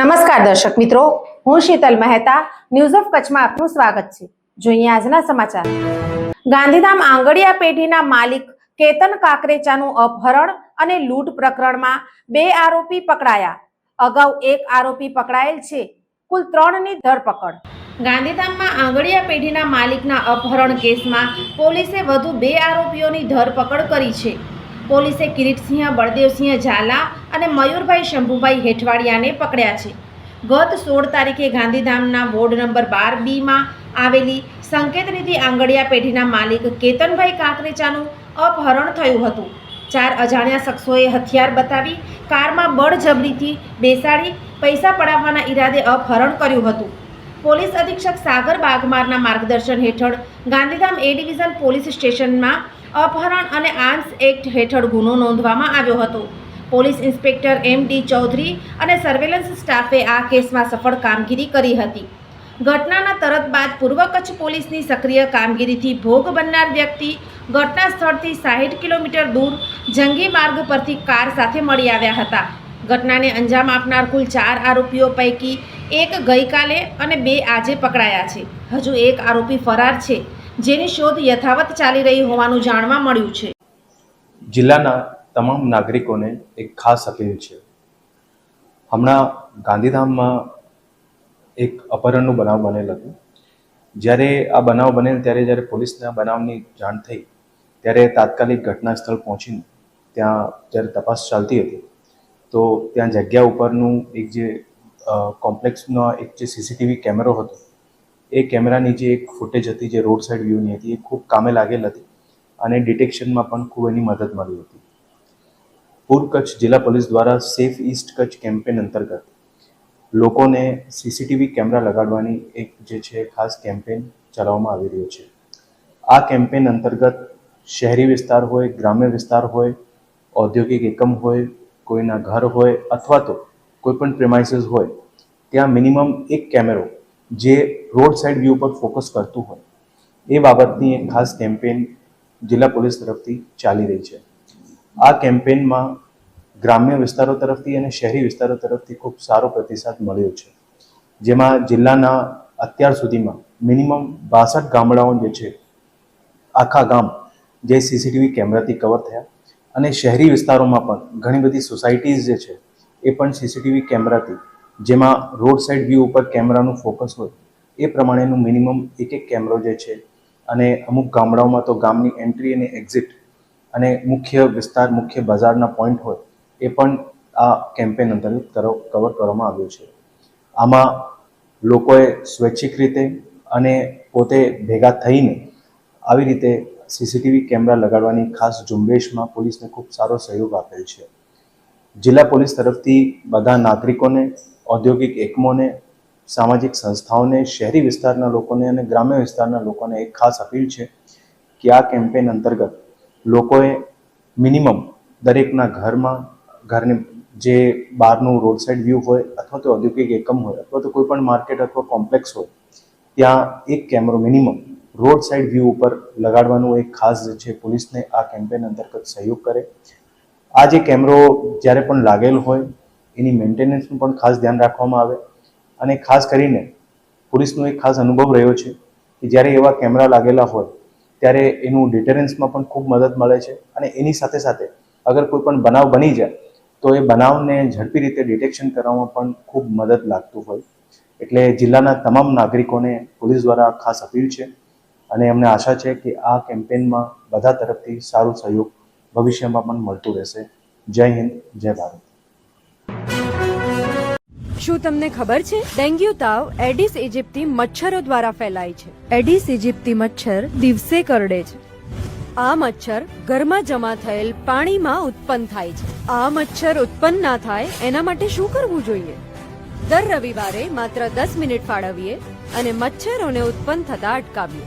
નમસ્કાર દર્શક મિત્રો, હું શીતલ મહેતા ન્યૂઝ ઓફ કચ્છમાં આપનું સ્વાગત છે. જોઈએ આજના સમાચાર. ગાંધીધામ આંગડિયા પેઢીના માલિક કેતન કાકરેચાનું અપહરણ અને લૂંટ પ્રકરણમાં બે આરોપી પકડાયા. અગાઉ એક આરોપી પકડાયેલ છે. કુલ ત્રણની ધરપકડ. ગાંધીધામમાં આંગડિયા પેઢીના માલિકના અપહરણ કેસમાં પોલીસે વધુ બે આરોપીઓની ધરપકડ કરી છે. પોલીસે કિરીટસિંહ, બળદેવસિંહ ઝાલા અને મયુરભાઈ શંભુભાઈ હેઠવાડિયાને પકડ્યા છે. ગત સોળ તારીખે ગાંધીધામના વોર્ડ નંબર બાર બીમાં આવેલી સંકેતનિધિ આંગડિયા પેઢીના માલિક કેતનભાઈ કાંકરેચાનું અપહરણ થયું હતું. ચાર અજાણ્યા શખ્સોએ હથિયાર બતાવી કારમાં બળજબરીથી બેસાડી પૈસા પડાવવાના ઈરાદે અપહરણ કર્યું હતું. પોલીસ અધિક્ષક સાગર બાગમારના માર્ગદર્શન હેઠળ ગાંધીધામ એ ડિવિઝન પોલીસ સ્ટેશનમાં અપહરણ અને આર્મ્સ એક્ટ હેઠળ ગુનો નોંધવામાં આવ્યો હતો. Police inspector M D Chaudhary અને સર્વેલન્સ સ્ટાફે આ કેસમાં સફળ કામગીરી કરી હતી. ઘટનાના તરત બાદ પૂર્વ કચ્છ પોલીસની સક્રિય કામગીરીથી ભોગ બનનાર વ્યક્તિ ઘટના સ્થળથી સાહીઠ કિલોમીટર દૂર જંગી માર્ગ પરથી કાર સાથે મળી આવ્યા હતા. ઘટનાને અંજામ આપનાર કુલ ચાર આરોપીઓ પૈકી એક ગઈકાલે અને બે આજે પકડાયા છે. હજુ એક આરોપી ફરાર છે, જેની શોધ યથાવત ચાલી રહી હોવાનું જાણવા મળ્યું છે. જિલ્લાના તમામ નાગરિકોને એક ખાસ અપીલ છે. હમણાં ગાંધીધામમાં એક અપહરણનું બનાવ બનેલ હતું. જ્યારે આ બનાવ બનેલ, ત્યારે જ્યારે પોલીસના બનાવની જાણ થઈ, ત્યારે તાત્કાલિક ઘટના સ્થળ પહોંચીને ત્યાં જ્યારે તપાસ ચાલતી હતી તો ત્યાં જગ્યા ઉપરનું એક જે કોમ્પ્લેક્સનો એક જે સીસીટીવી કેમેરો હતો, એ કેમેરાની જે એક ફૂટેજ હતી, જે રોડ સાઈડ વ્યૂની હતી, એ ખૂબ કામે લાગેલ હતી અને ડિટેક્શનમાં પણ ખૂબ એની મદદ મળી હતી. પૂર્વ કચ્છ જિલ્લા પોલીસ દ્વારા સેફ ઈસ્ટ કચ્છ કેમ્પેન અંતર્ગત લોકોને સીસીટીવી કેમેરા લગાડવાની એક જે છે, ખાસ કેમ્પેન ચલાવવામાં આવી રહ્યો છે. આ કેમ્પેન અંતર્ગત શહેરી વિસ્તાર હોય, ગ્રામ્ય વિસ્તાર હોય, ઔદ્યોગિક એકમ હોય કોઈના ઘર હોય અથવા તો કોઈ પણ પ્રેમાઇસીસ હોય, ત્યાં મિનિમમ એક કેમેરો જે રોડ સાઈડ વ્યૂ પર ફોકસ કરતું હોય. એ બાબતની એક ખાસ કેમ્પેન જિલ્લા પોલીસ તરફથી ચાલી રહી છે. આ કેમ્પેનમાં ગ્રામ્ય વિસ્તારો તરફથી અને શહેરી વિસ્તારો તરફથી ખૂબ સારો પ્રતિસાદ મળ્યો છે. જેમાં જિલ્લાના અત્યાર સુધીમાં મિનિમમ બાસઠ ગામડાઓ જે છે, આખા ગામ જે સીસીટીવી કેમેરાથી કવર થયા. અને શહેરી વિસ્તારોમાં પણ ઘણી બધી સોસાયટીઝ જે છે, એ પણ સીસીટીવી કેમેરાથી, જેમાં રોડ સાઈડ વ્યૂ ઉપર કેમેરાનું ફોકસ હોય, એ પ્રમાણેનું મિનિમમ એક એક કેમેરો જે છે, અને અમુક ગામડાઓમાં તો ગામની એન્ટ્રી અને એક્ઝિટ, અને મુખ્ય વિસ્તાર, મુખ્ય બજારના પોઈન્ટ હોય, એ પણ આ કેમ્પેન અંતર્ગત કવર કરવામાં આવ્યો છે. આમાં લોકોએ સ્વૈચ્છિક રીતે અને પોતે ભેગા થઈને આવી રીતે સીસીટીવી કેમેરા લગાડવાની ખાસ ઝુંબેશમાં પોલીસને ખૂબ સારો સહયોગ આપેલ છે. જિલ્લા પોલીસ તરફથી બધા નાગરિકોને, ઔદ્યોગિક એકમોને, સામાજિક સંસ્થાઓને, શહેરી વિસ્તારના લોકોને અને ગ્રામ્ય વિસ્તારના લોકોને એક ખાસ અપીલ છે કે આ કેમ્પેન અંતર્ગત લોકોએ મિનિમમ દરેકના ઘરમાં ઘરની જે બહારનું રોડ સાઈડ વ્યૂ હોય અથવા તો ઔદ્યોગિક એકમ હોય અથવા તો કોઈ પણ માર્કેટ અથવા કોમ્પ્લેક્સ હોય, ત્યાં એક કેમેરો મિનિમમ રોડ સાઈડ વ્યૂ ઉપર લગાડવાનું એક ખાસ છે પોલીસને આ કેમ્પેન અંતર્ગત સહયોગ કરે. આ જે કેમેરો જ્યારે પણ લાગેલ હોય, એની મેન્ટેનન્સનું પણ ખાસ ધ્યાન રાખવામાં આવે અને ખાસ કરીને પોલીસનો એક ખાસ અનુભવ રહ્યો છે કે જ્યારે એવા કેમેરા લાગેલા હોય, ત્યારે એનું ડિટેરન્સમાં પણ ખૂબ મદદ મળે છે અને એની સાથે સાથે અગર કોઈ પણ બનાવ બની જાય, તો એ બનાવને ઝડપી રીતે ડિટેક્શન કરવામાં પણ ખૂબ મદદ લાગતું હોય. એટલે જિલ્લાના તમામ નાગરિકોને પોલીસ દ્વારા ખાસ અપીલ છે. અને એમને આશા છે કે આ કેમ્પેનમાં બધા તરફથી સારું સહયોગ ભવિષ્યમાં પણ મળતું રહેશે. જય હિન્દ, જય ભારત. શું તમને ખબર છે? ડેન્ગ્યુ તાવ એડિસ ઇજિપ્તી મચ્છરો દ્વારા ફેલાય છે. એડિસ ઇજિપ્તી મચ્છર દિવસે કરડે છે. આ મચ્છર ઘરમાં જમા થયેલ પાણીમાં ઉત્પન્ન થાય છે. આ મચ્છર ઉત્પન્ન ના થાય એના માટે શું કરવું જોઈએ? દર રવિવારે માત્ર દસ મિનિટ ફાળવીએ અને મચ્છરોને ઉત્પન્ન થતા અટકાવીએ.